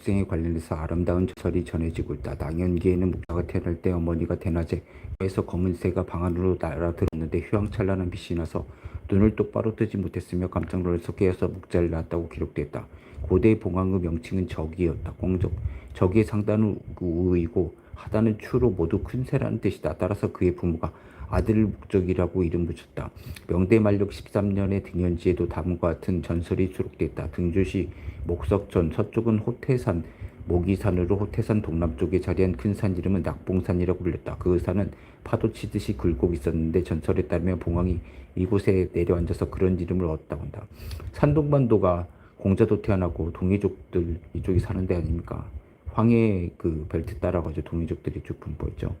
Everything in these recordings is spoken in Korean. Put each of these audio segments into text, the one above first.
생에 관련해서 아름다운 전설이 전해지고 있다. 낭연기에는 목자가 태어날 때 어머니가 대낮에 에서 검은 새가 방 안으로 날아들었는데 휘황찬란한 빛이 나서 눈을 똑바로 뜨지 못했으며 깜짝 놀라서 깨어서 목자를 낳았다고 기록됐다. 고대 봉황의 명칭은 적이었다. 공적. 적의 상단은 우이고 하단은 추로 모두 큰 새라는 뜻이다. 따라서 그의 부모가 아들을 목적이라고 이름 붙였다. 명대 만력 13년의 등연지에도 다음과 같은 전설이 수록됐다. 등주시 목석전 서쪽은 호태산 모기산으로 호태산 동남쪽에 자리한 큰 산 이름은 낙봉산이라고 불렸다. 그 산은 파도 치듯이 굴곡 있었는데 전설에 따르면 봉황이 이곳에 내려앉아서 그런 이름을 얻었다고 한다. 산동반도가 공자도 태어나고 동이족들 이쪽이 사는 데 아닙니까? 황해 그 벨트 따라가지고 동이족들이 쭉 분포했죠.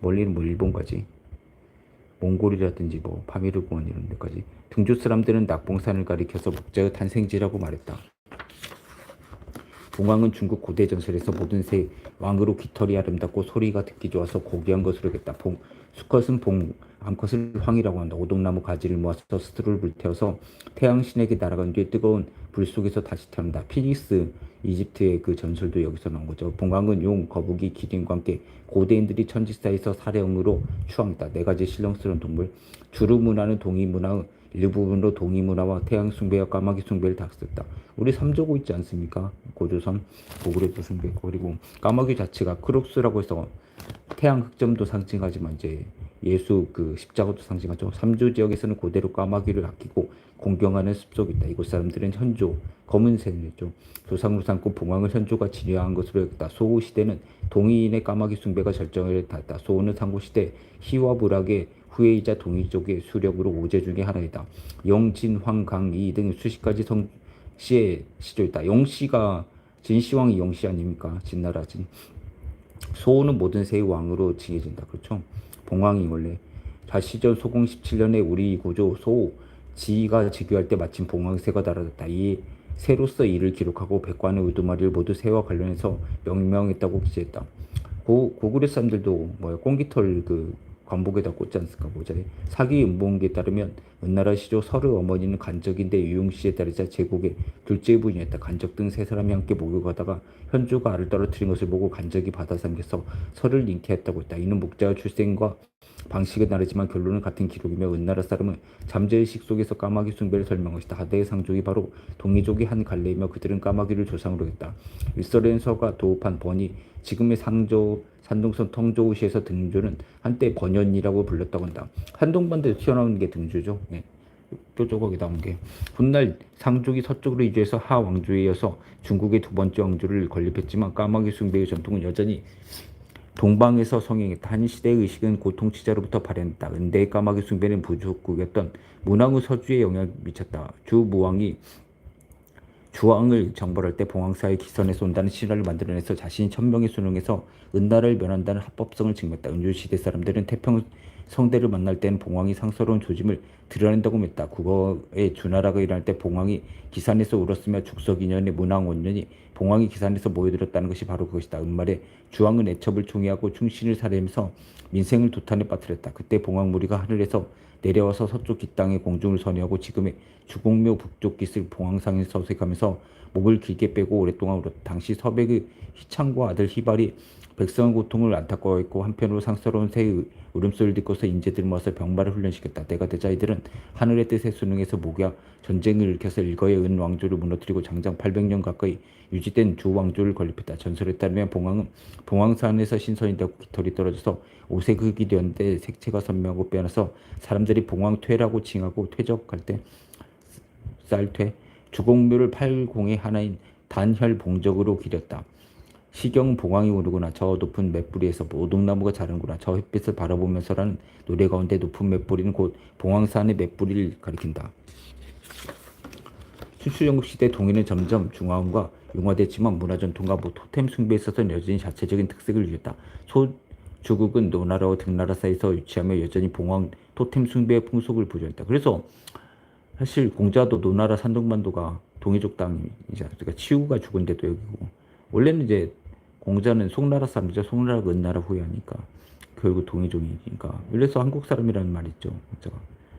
멀리는 뭐 일본 가지. 몽골이라든지 뭐 파미르공원 이런 데까지 등주 사람들은 낙봉산을 가리켜서 목자의 탄생지라고 말했다. 봉황은 중국 고대 전설에서 모든 새 왕으로 깃털이 아름답고 소리가 듣기 좋아서 고귀한 것으로 여겼다. 봉, 수컷은 봉, 암컷을 황이라고 한다. 오동나무 가지를 모아서 스트로를 불태워서 태양신에게 날아간 뒤에 뜨거운 불 속에서 다시 태어난다. 피닉스 이집트의 그 전설도 여기서 나온 거죠. 봉황은 용, 거북이, 기린과 함께 고대인들이 천지사에서 사령으로 추앙했다. 네 가지 신령스러운 동물. 주루 문화는 동이 문화의 일부분으로 동이 문화와 태양 숭배와 까마귀 숭배를 다 썼다. 우리 삼조고 있지 않습니까? 고조선, 고구려도 숭배 그리고 까마귀 자체가 크록스라고 해서 태양 흑점도 상징하지만 이제 예수 그 십자가도 상징하죠. 삼조 지역에서는 고대로 까마귀를 아끼고 공경하는 습속이 있다. 이곳 사람들은 현조, 검은 새죠. 조상으로 삼고 봉황을 현조가 진화한 것으로 여겼다. 소호 시대는 동이인의 까마귀 숭배가 절정을 탔다. 소호는 상고 시대 희와 불악의 후예이자 동이족의 수력으로 오제 중의 하나이다. 영진, 황, 강, 이 등 수십 가지 성씨의 시조이다. 영씨가 진시황이 영씨 아닙니까? 진나라 진. 소호는 모든 새의 왕으로 칭해진다. 그렇죠? 봉황이 원래 자시전 소공 17년에 우리 구조 소 지가 즉위할 때 마침 봉황 새가 달아졌다. 이 새로서 이를 기록하고 백관의 의두마리를 모두 새와 관련해서 명명했다고 기재했다. 고, 고구려 사람들도 뭐야 꽁기털 그 관복에다 꽂지 않습니까? 모자에 사기 음봉기에 따르면 은나라 시조 설의 어머니는 간적인데 유용씨에 따르자 제국의 둘째 부인이었다. 간적 등 세 사람이 함께 목욕하다가 현주가 알을 떨어뜨린 것을 보고 간적이 받아 삼겨서 설을 잉태했다고 했다. 이는 목자의 출생과 방식은 다르지만 결론은 같은 기록이며 은나라 사람은 잠재의식 속에서 까마귀 숭배를 설명한 것이다. 하대의 상족이 바로 동이족의 한 갈래이며 그들은 까마귀를 조상으로 했다. 일설에는 서가 도읍한 번이 지금의 상조 산동성 통조우시에서 등주는 한때 번연이라고 불렸다고 한다. 한동반도에서 튀어나온 게 등주죠. 네. 뾰족하게 나온 게 훗날 상족이 서쪽으로 이주해서 하왕조에 이어서 중국의 두 번째 왕조를 건립했지만 까마귀 숭배의 전통은 여전히 동방에서 성행했다. 한 시대의 의식은 고통치자로부터 발현했다. 은대의 까마귀 숭배는 부족국이었던 문왕의 서주에 영향을 미쳤다. 주 무왕이 주왕을 정벌할 때 봉황사의 기선에서 온다는 신화를 만들어내서 자신이 천명에 순응해서 은나라를 면한다는 합법성을 증명했다. 은주시대 사람들은 태평 성대를 만날 때는 봉황이 상서로운 조짐을 드러낸다고 했다. 국어의 주나라가 일어날 때 봉황이 기산에서 울었으며 죽석 인연의 문왕 원년이 봉황이 기산에서 모여들었다는 것이 바로 그것이다. 은말에 주왕은 애첩을 총애하고 충신을 살해하면서 민생을 도탄에 빠뜨렸다. 그때 봉황 무리가 하늘에서 내려와서 서쪽 깃땅의 공중을 선회하고 지금의 주공묘 북쪽 깃을 봉황상에 서색하면서 목을 길게 빼고 오랫동안 울었다. 당시 서백의 희창과 아들 희발이 백성의 고통을 안타까워했고 한편으로 상스러운 새의 울음소리를 듣고서 인재들 모아서 병마를 훈련시켰다. 때가 되자 이들은 하늘의 뜻에 순응해서 목야 전쟁을 일으켜서 일거의 은 왕조를 무너뜨리고 장장 800년 가까이 유지된 주 왕조를 건립했다. 전설에 따르면 봉황은 봉황산에서 신선이되고 깃털이 떨어져서 오색 흙이 되었는데 색채가 선명하고 빼어나서 사람들이 봉황퇴라고 칭하고 퇴적할 때 쌀퇴 주공묘를 팔공의 하나인 단혈 봉적으로 기렸다. 시경 봉황이 오르구나 저 높은 맷뿌리에서 오동나무가 자르구나 저 햇빛을 바라보면서라는 노래 가운데 높은 맷뿌리는 곧 봉황산의 맷뿌리를 가리킨다. 수출영국 시대 동해는 점점 중화음과 융화됐지만 문화 전통과 뭐 토템 숭배에 있어서 여전히 자체적인 특색을 유지했다. 소주국은 노나라와 등나라 사이에서 위치하며 여전히 봉황 토템 숭배의 풍속을 보존했다. 그래서 사실 공자도 노나라 산동반도가 동해족 땅이자 그러니까 치우가 죽은 데도 여기고 원래는 이제 공자는 송나라 사람이죠. 송나라가 은나라 후예하니까 결국 동해족이니까. 그래서 한국 사람이라는 말이 있죠. 공자가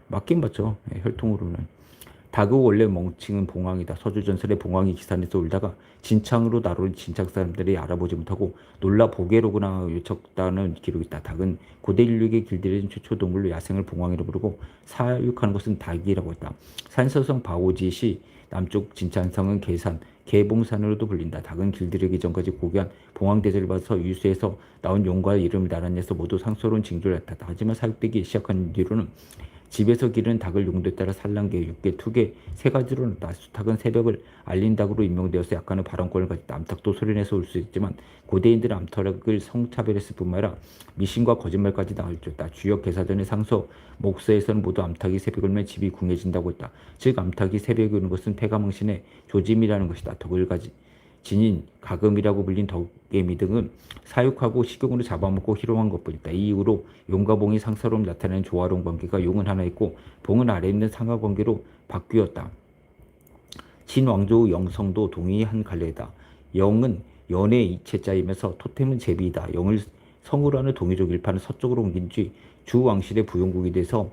맞긴 맞죠. 예, 혈통으로는. 다그 원래 멍칭은 봉황이다. 서주전설의 봉황이 기산에서 울다가 진창으로 나를 진창 사람들이 알아보지 못하고 놀라 보게로구나 외쳤다는 기록이 있다. 닭은 고대 인류에게 길들여진 최초 동물로 야생을 봉황이라고 부르고 사육하는 것은 닭이라고 했다. 산서성 바오지시 남쪽 진창성은 계산, 개봉산으로도 불린다. 닭은 길들이기 전까지 고귀한 봉황대제를 받아서 유수에서 나온 용과 이름을 나란해서 모두 상스러운 징조를 나타났다. 하지만 사육되기 시작한 뒤로는 집에서 기르는 닭을 용도에 따라 산란계, 육계, 투계 세 가지로 나다. 수탉은 새벽을 알린 닭으로 임명되어서 약간의 발언권을 가졌다. 암탉도 소리내서 울수 있지만 고대인들은 암탉을 성차별했을 뿐만 아니라 미신과 거짓말까지 나올 줄 알았다. 주역 개사전의 상서 목서에서는 모두 암탉이 새벽을 울면 집이 궁해진다고 했다. 즉 암탉이 새벽에 우는 것은 폐가망신의 조짐이라는 것이다. 덕을 가지 진인, 가금이라고 불린 덕개미 등은 사육하고 식용으로 잡아먹고 희롱한 것뿐이다. 이 이후로 용과 봉이 상사로 나타내는 조화로운 관계가 용은 하나 있고 봉은 아래 있는 상하 관계로 바뀌었다. 진왕조 영성도 동의 한 갈래다. 영은 연의 이체자이면서 토템은 제비이다. 영을 성으로 하는 동이족 일파는 서쪽으로 옮긴 뒤 주왕실의 부용국이 돼서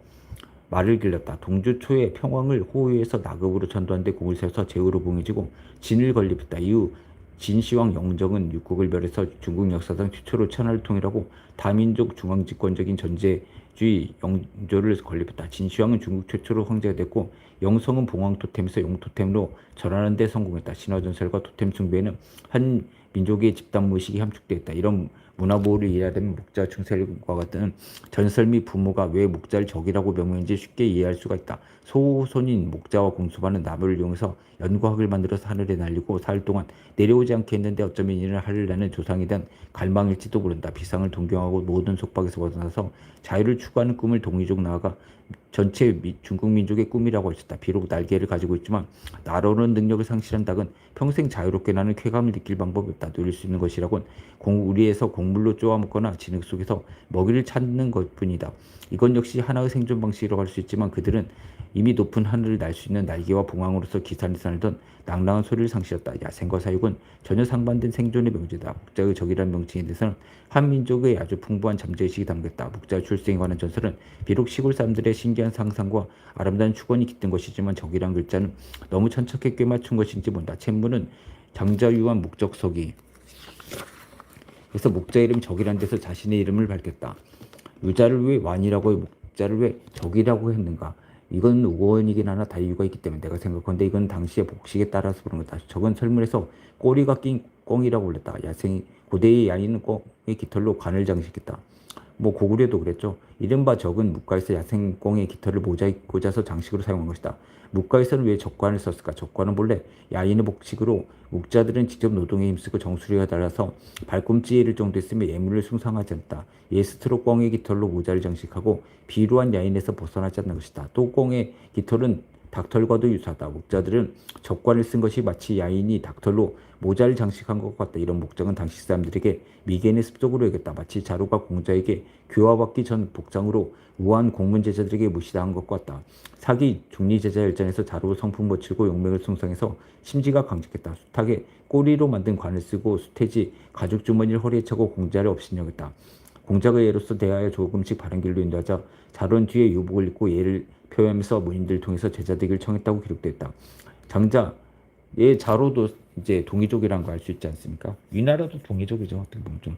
말을 길렀다. 동주 초에 평왕을 호위에서 나급으로 전도한 데 공을 세워서 제후로 봉해지고 진을 건립했다. 이후 진시황 영정은 육국을 멸해서 중국 역사상 최초로 천하를 통일하고 다민족 중앙집권적인 전제주의 영조를 건립했다. 진시황은 중국 최초로 황제가 됐고 영성은 봉황 토템에서 용 토템으로 절하는 데 성공했다. 신화전설과 토템 숭배에는 한 민족의 집단 무의식이 함축되어 있다. 이런 문화보호를 이해하려면 목자 충sel과 같은 전설 및 부모가 왜 목자를 적이라고 명명했는지 쉽게 이해할 수가 있다. 소손인 목자와 공수반은 나무를 이용해서 연과학을 만들어서 하늘에 날리고 사흘 동안 내려오지 않게 했는데 어쩌면 이는 하늘 나는 조상에 대한 갈망일지도 모른다. 비상을 동경하고 모든 속박에서 벗어나서 자유를 추구하는 꿈을 동이족 나아가 전체 미, 중국 민족의 꿈이라고 하셨다. 비록 날개를 가지고 있지만 날아오는 능력을 상실한 닭은 평생 자유롭게 나는 쾌감을 느낄 방법이 없다. 누릴 수 있는 것이라곤 공, 우리에서 곡물로 쪼아먹거나 진흙 속에서 먹이를 찾는 것뿐이다. 이건 역시 하나의 생존 방식이라고 할 수 있지만 그들은 이미 높은 하늘을 날 수 있는 날개와 봉황으로서 기산을 살던 낭랑한 소리를 상실했다. 야생과 사육은 전혀 상반된 생존의 명제다. 목자의 적이라는 명칭에 대해서는 한 민족의 아주 풍부한 잠재의식이 담겼다. 목자의 출생에 관한 전설은 비록 시골 사람들의 신기한 상상과 아름다운 축원이 깃든 것이지만 적이란 글자는 너무 천착해 꿰맞춘 것인지 모른다. 쳔무는 장자유한 목적석이 그래서 목자 이름 적이란 데서 자신의 이름을 밝혔다. 유자를 왜 완이라고 목자를 왜 적이라고 했는가? 이건 우원이긴 하나 다 이유가 있기 때문에 내가 생각한데 이건 당시의 복식에 따라서 그런 거다. 적은 설문에서 꼬리가 낀 꽁이라고 불렸다. 야생이 고대의 야인은 꽁의 깃털로 관을 장식했다. 뭐 고구려도 그랬죠. 이른바 적은 묵가에서 야생 꽁의 깃털을 모자에 꽂아서 장식으로 사용한 것이다. 묵가에서는 왜 적관을 썼을까? 적관은 본래 야인의 복식으로 묵자들은 직접 노동에 힘쓰고 정수리가 달아서 발꿈치에 이를 정도 했으며 예물을 숭상하지 않다. 예스트로 꽁의 깃털로 모자를 장식하고 비루한 야인에서 벗어나지 않는 것이다. 또 꽁의 깃털은 닭털과도 유사하다. 목자들은 적관을 쓴 것이 마치 야인이 닭털로 모자를 장식한 것 같다. 이런 목적은 당시 사람들에게 미개인의 습속으로 여겼다. 마치 자루가 공자에게 교화받기 전 복장으로 우한 공문 제자들에게 무시당한 것 같다. 사기 중리 제자 열전에서 자루 성품 거치고 용맹을 숭상해서 심지가 강직했다. 수탉에 꼬리로 만든 관을 쓰고 수태지 가죽 주머니를 허리에 차고 공자를 업신여겼다. 공자가 예로서 대하여 조금씩 바른 길로 인도하자 자론 뒤에 유복을 입고 예를 표현하면서 문인들을 통해서 제자되기를 청했다고 기록됐다. 장자의 자로도 이제 동이족이라는 거알수 있지 않습니까? 위나라도 동이족이죠. 어떻게 보면 좀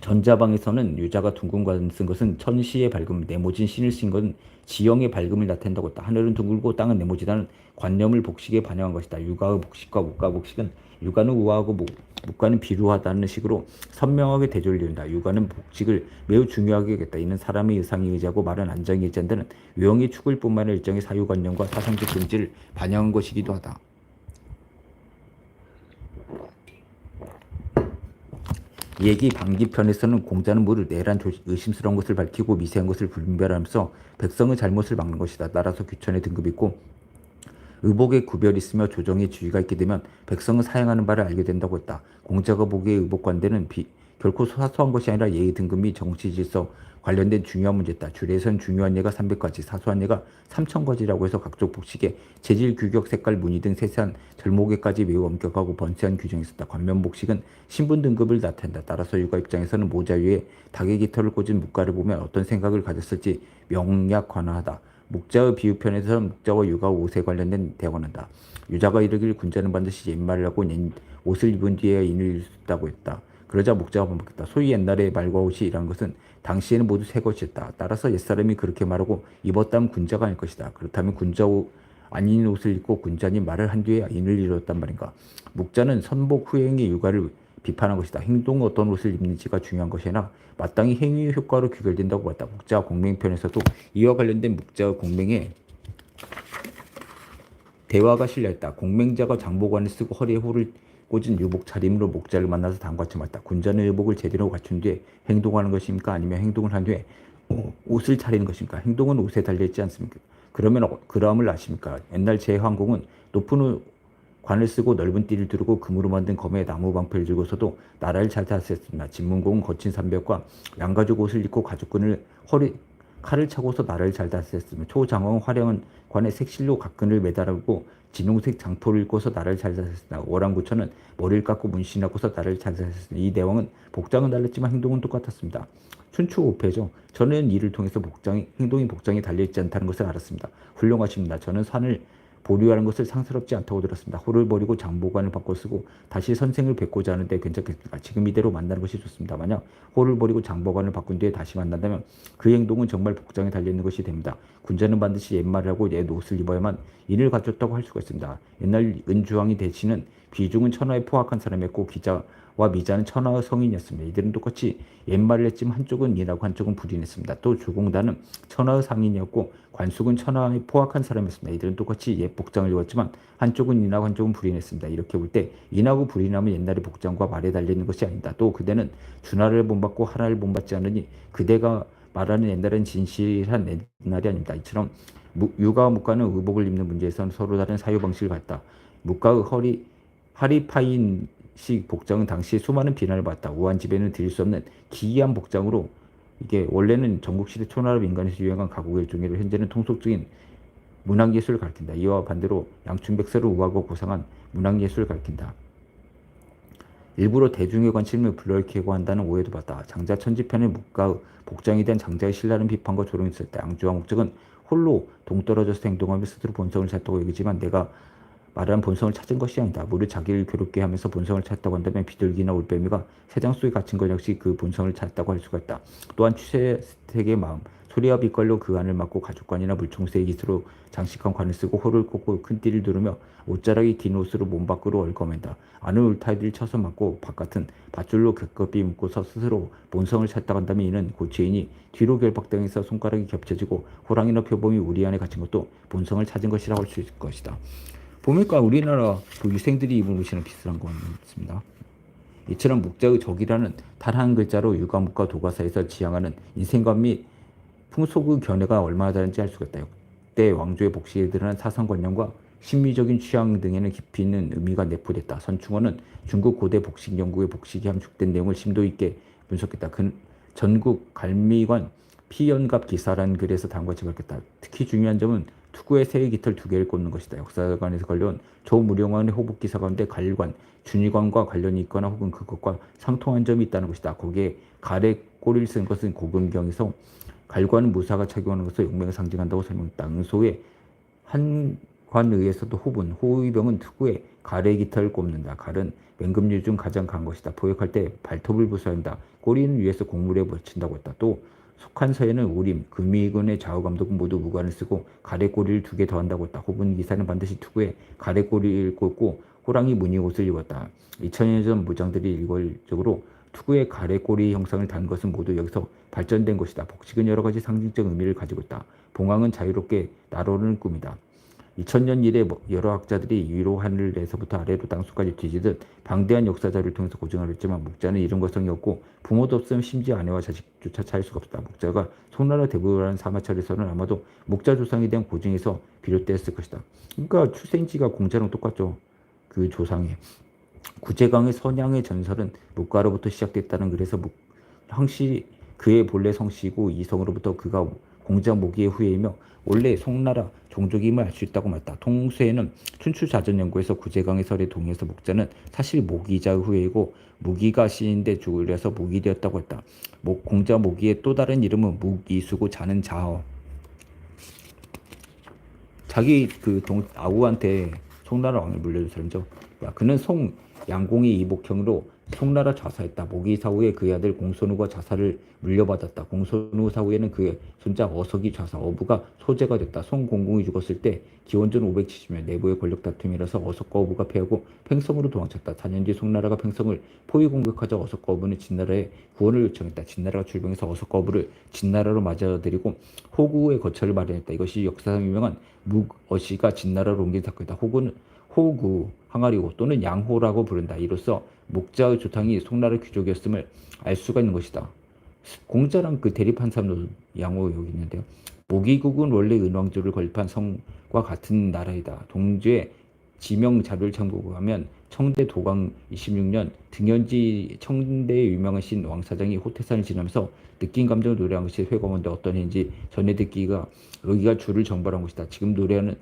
전자방에서는 유자가 둥근관 쓴 것은 천시의 밝음, 네모진 신을 쓴 것은 지형의 밝음을 나타낸다고 했다. 하늘은 둥글고 땅은 네모지다는 관념을 복식에 반영한 것이다. 육아의 복식과 목가 복식은 육아는 우아하고 목, 목가는 비루하다는 식으로 선명하게 이룬다. 육아는 복식을 매우 중요하게 여겼다. 이는 사람의 의상에 의지하고 말은 안정에 의지한다는 외형의 축을 뿐만 아니라 일정의 사유관념과 사상적 근지를 반영한 것이기도 하다. 얘기 방기편에서는 공자는 물을 내란 조- 의심스러운 것을 밝히고 미세한 것을 분별하면서 백성의 잘못을 막는 것이다. 따라서 귀천에 등급이 있고 의복에 구별이 있으며 조정의 지위가 있게 되면 백성은 사용하는 바를 알게 된다고 했다. 공자가 보기에 의복관대는 비, 결코 사소한 것이 아니라 예의 등급 및 정치 질서 관련된 중요한 문제다. 줄에선 중요한 예가 300가지, 사소한 예가 3000가지라고 해서 각종 복식에 재질, 규격, 색깔, 무늬 등 세세한 절목에까지 매우 엄격하고 번세한 규정이 있었다. 관면 복식은 신분 등급을 나타낸다. 따라서 육아 입장에서는 모자 위에 닭의 깃털을 꽂은 묵가를 보면 어떤 생각을 가졌을지 명약 관화하다. 묵자의 비유편에서는 묵자와 유가 옷에 관련된 대화가 한다. 유자가 이르길 군자는 반드시 옛말을 하고 옛 옷을 입은 뒤에 인을 입다고 했다. 그러자 묵자가 반복했다. 소위 옛날의 말과 옷이라는 것은 당시에는 모두 새 것이었다. 따라서 옛사람이 그렇게 말하고 입었다면 군자가 아닐 것이다. 그렇다면 군자 옷 아닌 옷을 입고 군자니 말을 한 뒤에 인을 이뤘단 말인가. 묵자는 선복 후행의 육아를 비판한 것이다. 행동 어떤 옷을 입는지가 중요한 것이 아니라 마땅히 행위 효과로 귀결된다고 봤다. 묵자 공맹편에서도 이와 관련된 묵자 공맹에 대화가 실려있다. 공맹자가 장보관을 쓰고 허리에 호를 꽂은 유복 차림으로 목자를 만나서 다음과 같이 말했다. 군자는 의복을 제대로 갖춘 뒤에 행동하는 것입니까? 아니면 행동을 한 뒤에 옷을 차리는 것입니까? 행동은 옷에 달려있지 않습니까? 그러면 그러함을 아십니까? 옛날 제 황공은 높은 관을 쓰고 넓은 띠를 두르고 금으로 만든 검에 나무 방패를 들고서도 나라를 잘 다스렸습니다. 진문공은 거친 삼벽과 양가죽 옷을 입고 가죽끈을 허리 칼을 차고서 나라를 잘 다스렸으며 초장왕은 화려한 관에 색실로 각근을 매달고 진홍색 장토를 입고서 나라를 잘 다스렸으나 오랑구천은 머리를 깎고 문신하고서 나라를 잘 다스렸으니 이 대왕은 복장은 달랐지만 행동은 똑같았습니다. 춘추오패죠. 저는 이를 통해서 복장이 행동이 복장이 달려있지 않다는 것을 알았습니다. 훌륭하십니다. 저는 산을 보류하는 것을 상스럽지 않다고 들었습니다. 호를 버리고 장보관을 바꿔 쓰고 다시 선생을 뵙고자 하는데 괜찮겠습니까? 지금 이대로 만나는 것이 좋습니다. 만약 호를 버리고 장보관을 바꾼 뒤에 다시 만난다면 그 행동은 정말 복장에 달려있는 것이 됩니다. 군자는 반드시 옛말을 하고 옛 옷을 입어야만 인을 갖췄다고 할 수가 있습니다. 옛날 은주왕이 대신은 비중은 천하에 포악한 사람이었고 기자 와 미자는 천하의 성인이었습니다. 이들은 똑같이 옛말을 했지만 한쪽은 인하고 한쪽은 불인했습니다. 또 주공단은 천하의 상인이었고 관숙은 천하의 포악한 사람이었습니다. 이들은 똑같이 옛 복장을 입었지만 한쪽은 인하고 한쪽은 불인했습니다. 이렇게 볼 때 인하고 불인하면 옛날의 복장과 말에 달리는 것이 아니다. 또 그대는 준하를 본받고 하나를 본받지 않으니 그대가 말하는 옛날은 진실한 옛날이 아닙니다. 이처럼 유가와 묵가는 의복을 입는 문제에서는 서로 다른 사유 방식을 갖다. 묵가의 허리 하리파인 식 복장은 당시 수많은 비난을 받았다. 우한 집에는 드릴 수 없는 기이한 복장으로 이게 원래는 전국시대 초나라 민간에서 유행한 가곡 일종이로 현재는 통속적인 문학예술을 가리킨다. 이와 반대로 양춘백서를 우하고 고상한 문학예술을 가리킨다. 일부러 대중의 관심을 불러일으키고 한다는 오해도 받다. 장자 천지편의 묵가 복장에 대한 장자의 신랄한 비판과 조롱이 때 양주와 목적은 홀로 동떨어져서 행동하며 스스로 본성을 찾다고 여기지만 내가 말하는 본성을 찾은 것이 아니다. 무릇 자기를 괴롭게 하면서 본성을 찾다고 한다면 비둘기나 올빼미가 새장 속에 갇힌 것 역시 그 본성을 찾다고 할 수가 있다. 또한 추세색의 마음, 소리와 빛깔로 그 안을 막고 가죽관이나 물총새의 깃으로 장식한 관을 쓰고 호를 꽂고 큰 띠를 두르며 옷자락이 긴 옷으로 몸 밖으로 얼거맨다. 안을 울타리를 쳐서 막고 바깥은 밧줄로 겹겹이 묶고서 스스로 본성을 찾다 간다면 이는 고치인이 뒤로 결박당해서 손가락이 겹쳐지고 호랑이나 표범이 우리 안에 갇힌 것도 본성을 찾은 것이라고 할 수 있을 것이다. 보니까 우리나라 그 유생들이 입은 옷이랑 비슷한 것 같습니다. 이처럼 묵자의 적이라는 단 한 글자로 유가묵과 도가사에서 지향하는 인생관 및 풍속의 견해가 얼마나 다른지 알 수가 있다. 때 왕조의 복식에 드러난 사상관념과 심미적인 취향 등에는 깊이 있는 의미가 내포됐다. 선충원은 중국 고대 복식 연구의 복식이 함축된 내용을 심도 있게 분석했다. 그 전국 갈미관 피연갑 기사라는 글에서 다음과 같이 밝혔다. 특히 중요한 점은 투구의 새의 깃털 두 개를 꽂는 것이다. 역사관에서 걸려온 조무룡왕의 호북 기사 가운데 관관, 준위관과 관련이 있거나 혹은 그것과 상통한 점이 있다는 것이다. 거기에 갈의 꼬리를 쓴 것은 고금경에서 갈관은 무사가 착용하는 것을 용맹을 상징한다고 설명했다. 응소의 한관의에서도 호분, 호위병은 투구에 갈의 깃털을 꼽는다. 갈은 맹금류 중 가장 강한 것이다. 포획할 때 발톱을 부수한다. 꼬리는 위에서 곡물에 붙인다고 했다. 또 속한서에는 우림, 금이군의 좌우감독은 모두 무관을 쓰고 가래꼬리를 두 개 더한다고 했다. 호분 기사는 반드시 투구에 가래꼬리를 꽂고 호랑이 무늬 옷을 입었다. 2000년 전 무장들이 일괄적으로 투구의 가래꼬리 형상을 단 것은 모두 여기서 발전된 것이다. 복식은 여러 가지 상징적 의미를 가지고 있다. 봉황은 자유롭게 나로는 꿈이다. 2000년 이래 여러 학자들이 위로 하늘에서부터 아래로 땅속까지 뒤지듯 방대한 역사자를 통해서 고증을 했지만 묵자는 이런 것성이 없고 부모도 없으면 심지어 아내와 자식조차 차일 수가 없다. 묵자가 송나라 대부라는 사마찰에서는 아마도 묵자 조상에 대한 고증에서 비롯되었을 것이다. 그러니까 출생지가 공자랑 똑같죠. 그 조상에. 구제강의 선양의 전설은 묵가로부터 시작됐다는 그래서 묵, 황씨 그의 본래 성씨고 이성으로부터 그가 공자 모기의 후예이며 원래 송나라 종족임을 알 수 있다고 말했다. 통수에는 춘추자전 연구에서 구제강의 설에 동의해서 목자는 사실 모기자의 후예이고 무기가 시인데 줄여서 무기되었다고 했다. 목, 공자 모기의 또 다른 이름은 묵이수고 자는 자어. 자기 그 동 아우한테 송나라 왕을 물려준 사람이죠. 야, 그는 송 양공의 이복형으로 송나라 좌사했다. 모기 사후에 그의 아들 공손우가 좌사를 물려받았다. 공손우 사후에는 그의 손자 어석이 좌사, 어부가 소재가 됐다. 송공공이 죽었을 때 기원전 570년 내부의 권력 다툼이라서 어석과 어부가 패하고 팽성으로 도망쳤다. 4년 뒤 송나라가 팽성을 포위 공격하자 어석과 어부는 진나라에 구원을 요청했다. 진나라가 출병해서 어석과 어부를 진나라로 맞아들이고 호구의 거처를 마련했다. 이것이 역사상 유명한 묵어시가 진나라로 옮긴 사건이다. 호구는 호구 항아리호 또는 양호라고 부른다. 이로써 목자의 조탕이 송나라 귀족이었음을 알 수가 있는 것이다. 공자랑 그 대립한 사람도 양호 여기 있는데요. 모기국은 원래 은왕조를 건립한 성과 같은 나라이다. 동주에 지명 자료를 참고하면 청대 도강 26년 등현지 청대의 유명한 신 왕사장이 호태산을 지나면서 느낀 감정을 노래한 것이 회광원데 어떤 해인지 전해 듣기가 여기가 주를 정발한 것이다. 지금 노래하는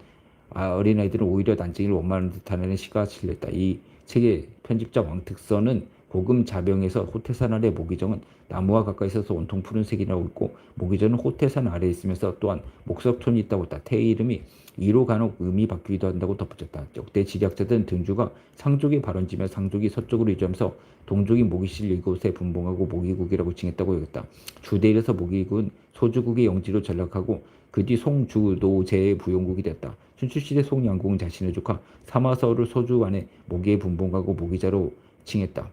아, 어린아이들은 오히려 난징이를 원망하는 듯하는 시가 실렸다. 이 책의 편집자 왕특선은 고금 자병에서 호태산 아래 모기정은 나무와 가까이 있어서 온통 푸른색이라고 있고 모기정은 호태산 아래에 있으면서 또한 목석톤이 있다고 했다. 태의 이름이 이로 간혹 음이 바뀌기도 한다고 덧붙였다. 역대 지략자들은 등주가 상족의 발원지며 상족이 서쪽으로 이주하면서 동족이 모기실 이곳에 분봉하고 모기국이라고 칭했다고 여겼다. 주대에서 모기국은 소주국의 영지로 전락하고 그 뒤 송주노제의 부용국이 됐다. 춘추시대 송양공은 자신의 조카 사마서를 소주 안에 모기에 분봉하고 모기자로 칭했다.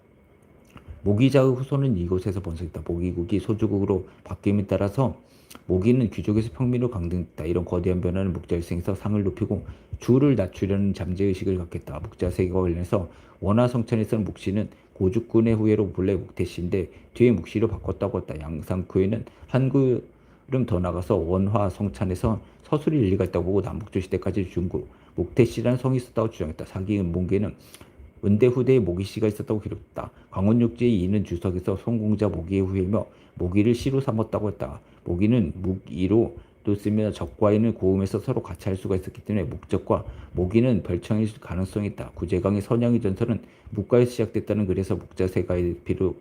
모기자의 후손은 이곳에서 번성했다. 모기국이 소주국으로 바뀜에 따라서 모기는 귀족에서 평민으로 강등했다. 이런 거대한 변화는 묵자일생에서 상을 높이고 주를 낮추려는 잠재의식을 갖겠다. 묵자세계와 관련해서 원화성천에서는 묵시는 고죽군의 후예로 본래 묵태씨인데 뒤에 묵시로 바꿨다고 했다. 양상쿠에는 한 걸음 더 나가서 원화 성찬에서 서술이 일리가 있다고 보고 남북조 시대까지 중국 묵태씨라는 성이 있었다고 주장했다. 사기 은봉계는 은대 후대에 모기씨가 있었다고 기록했다. 광원육지의 이는 주석에서 송공자 모기의 후예며 모기를 시로 삼았다고 했다. 모기는 묵이로 또 쓰며 적과인을 고음해서 서로 같이 할 수가 있었기 때문에 목적과 모기는 별청일 가능성이 있다. 구제강의 선양의 전설은 묵가에서 시작됐다는 글에서 목자 세가의 비로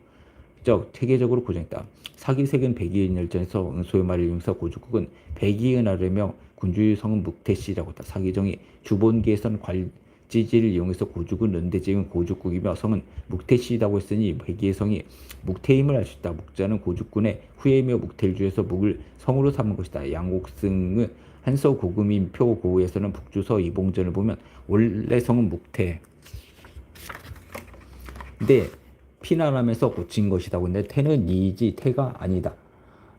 적 체계적으로 고정했다. 사기색은 백이은 열전에서 응소의 말을 이용해서 고죽국은 백이은 아래며 군주의 성은 묵태씨라고 했다. 사기정이 주본기에서는 관 지지를 이용해서 고죽은 은대지은 고죽국이며 성은 묵태시이라고 했으니 백이의 성이 묵태임을 알 수 있다. 묵자는 고죽군의 후예이며 묵태일주에서 묵을 성으로 삼은 것이다. 양옥승은 한서 고금인 표고에서는 북주서 이봉전을 보면 원래 성은 묵태. 근데 피난하면서 고친 것이다. 근데 태는 이지 태가 아니다.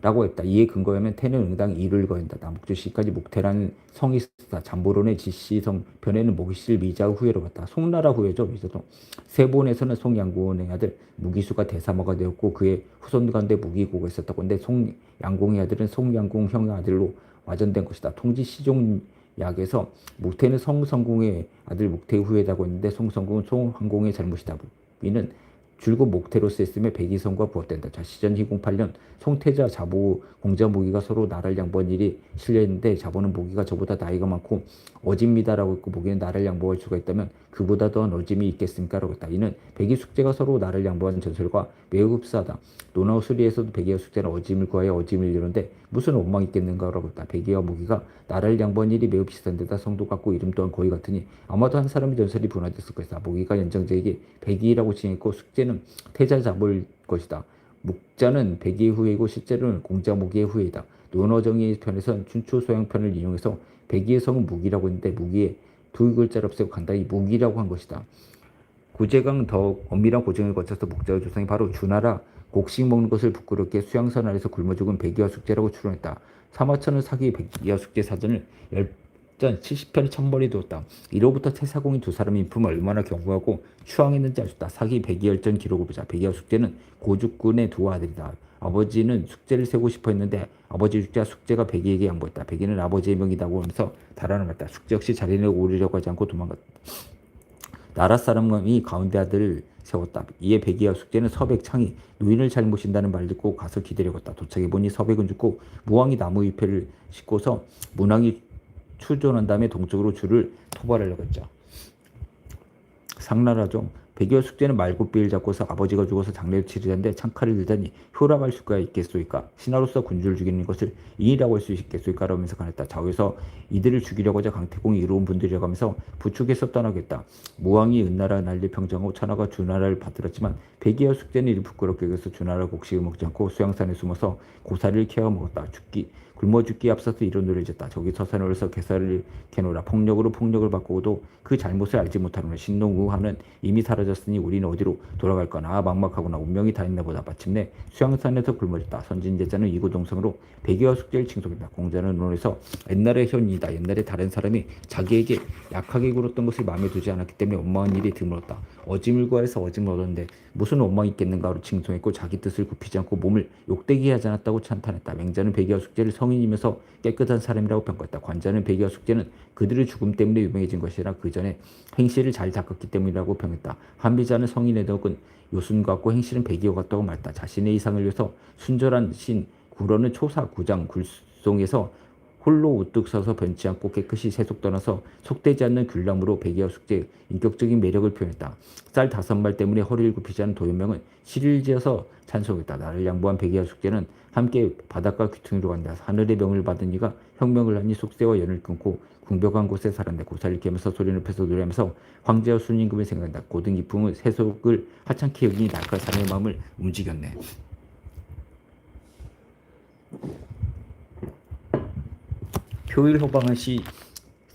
라고 했다. 이에 근거하면 태는 응당 이를 거한다. 남북주 시까지 목태라는 성이 있었다. 잠보론의 지시성 변에는 목실 미자 후예로 갔다. 송나라 후예죠. 미자도 세본에서는 송양공의 아들 무기수가 대사모가 되었고 그의 후손 가운데 무기고가 있었다고 근데 송양공의 아들은 송양공 형의 아들로 와전된 것이다. 통지 시종 약에서 목태는 송성공의 아들 목태 후예라고 했는데 송성공은 송항공의 잘못이다. 이는 줄곧 목태로 쓰였으며 백이성과 부합된다. 자, 시전 희공8년 송태자 자보 공자 모기가 서로 나라를 양보한 일이 실려있는데 자보는 모기가 저보다 나이가 많고 어집니다라고 했고 모기는 나라를 양보할 수가 있다면 그보다 더한 어짐이 있겠습니까? 라고 했다. 이는 백이 숙제가 서로 나라를 양보하는 전설과 매우 흡사하다. 노나우 수리에서도 백이와 숙제는 어짐을 구하여 어짐을 이루는데 무슨 원망이 있겠는가? 라고 했다. 백이와 모기가 나라를 양보한 일이 매우 비슷한 데다 성도 같고 이름 또한 거의 같으니 아마도 한 사람의 전설이 분화됐을 것이다. 모기가 연장자에게 백이라고 칭했고 숙제는 태자 잡을 것이다. 묵자는 백의 후예이고 실제로는 공자 모기의 후예이다. 논어정의 편에서는 춘추 소양편을 이용해서 백의의 성은 무기라고 했는데 무기에 두 글자를 없애고 간단히 무기라고 한 것이다. 구제강 더 엄밀한 고증을 거쳐서 목자의 조상이 바로 주나라 곡식 먹는 것을 부끄럽게 수양선 아래서 굶어 죽은 백이와 숙제라고 추론했다. 사마천은 사기 백이와 숙제 사전을 열전 70편에 천벌이 두었다. 이로부터 태사공이 두 사람의 인품을 얼마나 경고하고 추앙했는지 알 수 있다. 사기 백이열전 기록을 보자. 백이와 숙제는 고죽군의 두 아들이다. 아버지는 숙제를 세고 싶어 했는데 아버지 숙제와 숙제가 백이에게 양보했다. 백이는 아버지의 명이라고 하면서 달아나 갔다. 숙제 역시 자리를 오르려고 하지 않고 도망갔다. 나라 사람이 가운데 아들을 세웠다. 이에 백이와 숙제는 서백 창이 누인을 잘 모신다는 말 듣고 가서 기다려갔다. 도착해 보니 서백은 죽고 무왕이 나무 잎을 싣고서 문왕이 추존한 다음에 동쪽으로 줄을 토발하려고 했죠. 상나라죠. 백여 숙제는 말굽비를 잡고서 아버지가 죽어서 장례를 치르는데 창칼을 들다니 효라갈 수가 있겠소이까? 신하로서 군주를 죽이는 것을 이라고 할 수 있겠소이까 라면서 가냈다. 좌우에서 이들을 죽이려고 하자 강태공이 이로운 분들이라고 하면서 부축해서 떠나겠다. 무왕이 은나라 난리 평정하고 천하가 주나라를 받들었지만 백여 숙제는 이를 부끄럽게 여겨서 주나라 곡식을 먹지 않고 수양산에 숨어서 고사리를 캐어 먹었다. 죽기 굶어 죽기 앞서서 이런 노래를 졌다. 저기 서산을 올려서 개사를 캐노라. 폭력으로 폭력을 바꾸고도 그 잘못을 알지 못하는 신농우하는 이미 사라졌으니 우리는 어디로 돌아갈까나 아, 막막하구나 운명이 다 있나 보다. 마침내 수양산에서 굶어졌다. 선진제자는 이구동성으로 백여 숙제를 칭송했다. 공자는 논에서 옛날의 현이다. 옛날에 다른 사람이 자기에게 약하게 굴었던 것을 마음에 두지 않았기 때문에 원망한 일이 드물었다. 어짐을 구하여서 어짐을 얻었는데 무슨 원망이 있겠는가로 칭송했고 자기 뜻을 굽히지 않고 몸을 욕되게 하지 않았다고 찬탄했다. 맹자는 백여 숙제를 성 인이면서 깨끗한 사람이라고 평가했다. 관자는 백여 숙제는 그들의 죽음 때문에 유명해진 것이라 그 전에 행실을 잘 닦았기 때문이라고 평했다. 한비자는 성인의 덕은 요순 같고 행실은 백여 같다고 말했다. 자신의 이상을 위해서 순절한 신 구로는 초사 구장 굴송에서 홀로 우뚝 서서 변치 않고 깨끗이 세속 떠나서 속되지 않는 귤람으로 백여 숙제 인격적인 매력을 표현했다. 쌀 다섯 말 때문에 허리를 굽히지 않은 도연명은 시를 지어서 찬송했다. 나를 양보한 백여 숙제는 함께 바닷가 귀퉁이로 간다. 하늘의 명을 받은 이가 혁명을 하니 속세와 연을 끊고 궁벽한 곳에 살았는데 고사를 깨면서 소리 높여서 노래하면서 황제와 순임금을 생각한다. 고등 기풍은 세속을 하찮게 여기니 날카 사람의 마음을 움직였네. 표일 호방한 시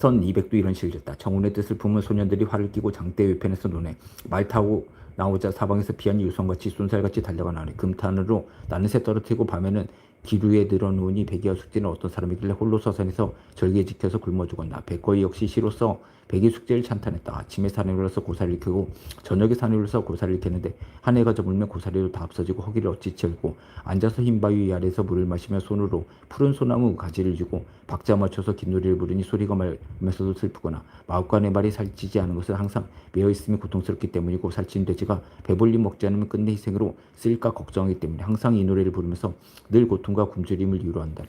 선 200도 이런 식을 졌다. 정운의 뜻을 품은 소년들이 활을 끼고 장대 외편에서 노네. 말 타고 나오자 사방에서 비안이 유성같이 쏜살같이 달려가 나오네. 금탄으로 나는 새 떨어뜨리고 밤에는 기루에 늘어놓으니 백이와 숙제는 어떤 사람이길래 홀로 서산에서 절개 지켜서 굶어 죽었나. 백거이 역시 시로서 백이 숙제를 찬탄했다. 아침에 산에 올라서 고사리를 켜고 저녁에 산에 올라서 고사리를 켜는데 한 해가 저물면 고사리도 다 없어지고 허기를 어찌 채우고 앉아서 흰 바위 아래서 물을 마시며 손으로 푸른 소나무 가지를 쥐고 박자 맞춰서 긴 노래를 부르니 소리가 말면서도 슬프거나 마음과 내 말이 살찌지 않은 것은 항상 매어 있음이 고통스럽기 때문이고 살찐 돼지가 배불리 먹지 않으면 끝내 희생으로 쓰일까 걱정하기 때문에 항상 이 노래를 부르면서 늘 고통과 굶주림을 이유로 한다네.